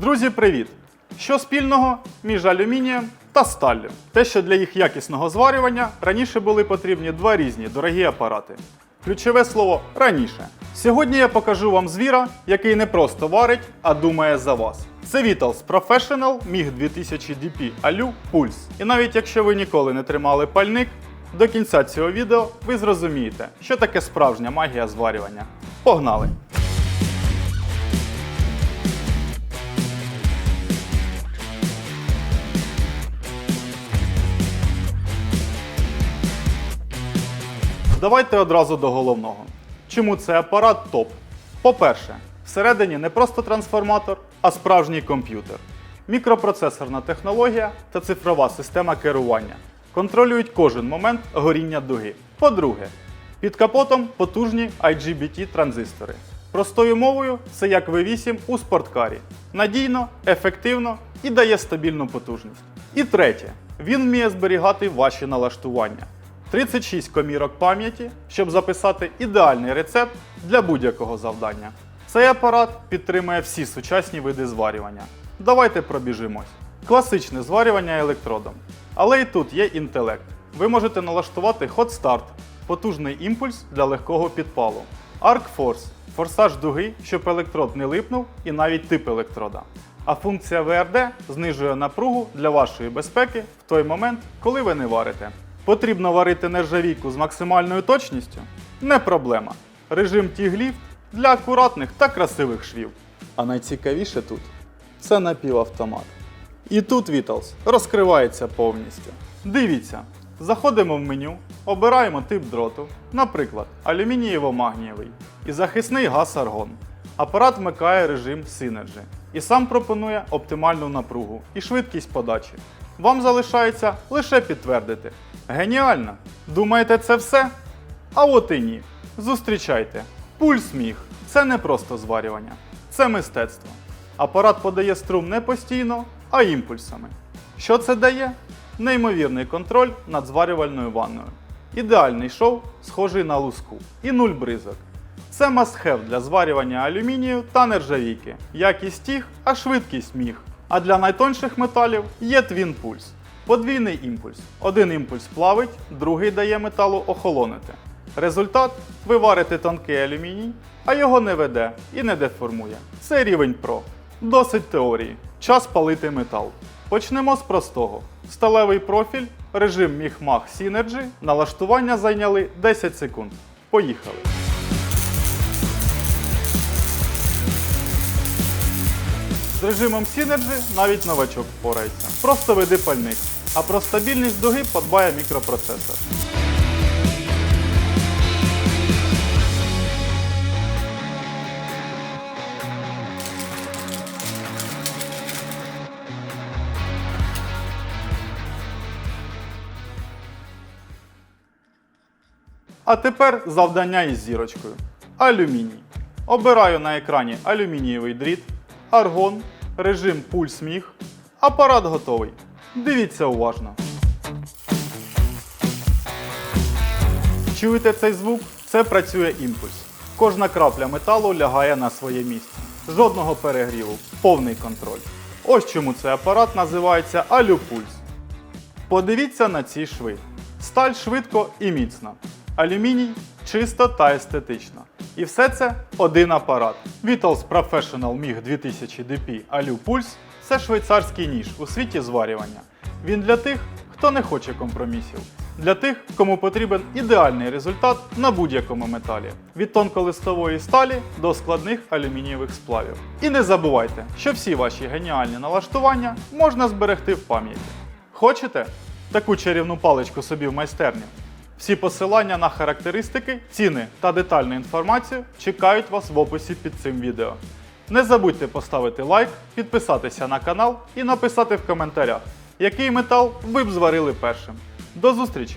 Друзі, привіт! Що спільного між алюмінієм та сталлю? Те, що для їх якісного зварювання раніше були потрібні два різні дорогі апарати. Ключове слово раніше. Сьогодні я покажу вам звіра, який не просто варить, а думає за вас. Це Vitals Professional MiG 2000 DP Alu Pulse. І навіть якщо ви ніколи не тримали пальник, до кінця цього відео ви зрозумієте, що таке справжня магія зварювання. Погнали! Давайте одразу до головного. Чому цей апарат топ? По-перше, всередині не просто трансформатор, а справжній комп'ютер. Мікропроцесорна технологія та цифрова система керування контролюють кожен момент горіння дуги. По-друге, під капотом потужні IGBT транзистори. Простою мовою, це як V8 у спорткарі. Надійно, ефективно і дає стабільну потужність. І третє, він вміє зберігати ваші налаштування. 36 комірок пам'яті, щоб записати ідеальний рецепт для будь-якого завдання. Цей апарат підтримує всі сучасні види зварювання. Давайте пробіжимось. Класичне зварювання електродом. Але і тут є інтелект. Ви можете налаштувати Hot Start, потужний імпульс для легкого підпалу, Arc Force – форсаж дуги, щоб електрод не липнув і навіть тип електрода. А функція VRD знижує напругу для вашої безпеки в той момент, коли ви не варите. Потрібно варити нержавійку з максимальною точністю? Не проблема. Режим Тігліфт для акуратних та красивих швів. А найцікавіше тут це напівавтомат. І тут Vitals розкривається повністю. Дивіться, заходимо в меню, обираємо тип дроту, наприклад, алюмінієво-магнієвий і захисний газ аргон. Апарат вмикає режим Synergy і сам пропонує оптимальну напругу і швидкість подачі. Вам залишається лише підтвердити. Геніально! Думаєте, це все? А от і ні. Зустрічайте. Пульс міг. Це не просто зварювання, це мистецтво. Апарат подає струм не постійно, а імпульсами. Що це дає? Неймовірний контроль над зварювальною ванною. Ідеальний шов, схожий на луску, і нуль бризок. Це must-have для зварювання алюмінію та нержавійки. Якість тіг, а швидкість міг. А для найтонших металів є Twin Pulse. Подвійний імпульс. Один імпульс плавить, другий дає металу охолонити. Результат ви варите тонкий алюміній, а його не веде і не деформує. Це рівень Pro. Досить теорії. Час палити метал. Почнемо з простого. Сталевий профіль, режим Synergy, налаштування зайняли 10 секунд. Поїхали. З режимом Synergy навіть новачок впорається. Просто веди пальник. А про стабільність дуги подбає мікропроцесор. А тепер завдання із зірочкою. Алюміній. Обираю на екрані алюмінієвий дріт, аргон, режим пульс міг. Апарат готовий. Дивіться уважно. Чуєте цей звук? Це працює імпульс. Кожна крапля металу лягає на своє місце. Жодного перегріву, повний контроль. Ось чому цей апарат називається Алюпульс. Подивіться на ці шви. Сталь швидко і міцно. Алюміній чисто та естетично. І все це один апарат. Vitals Professional MiG 2000 DP Alu Pulse – це швейцарський ніж у світі зварювання. Він для тих, хто не хоче компромісів. Для тих, кому потрібен ідеальний результат на будь-якому металі. Від тонколистової сталі до складних алюмінієвих сплавів. І не забувайте, що всі ваші геніальні налаштування можна зберегти в пам'яті. Хочете таку чарівну паличку собі в майстерню? Всі посилання на характеристики, ціни та детальну інформацію чекають вас в описі під цим відео. Не забудьте поставити лайк, підписатися на канал і написати в коментарях, який метал ви б зварили першим. До зустрічі!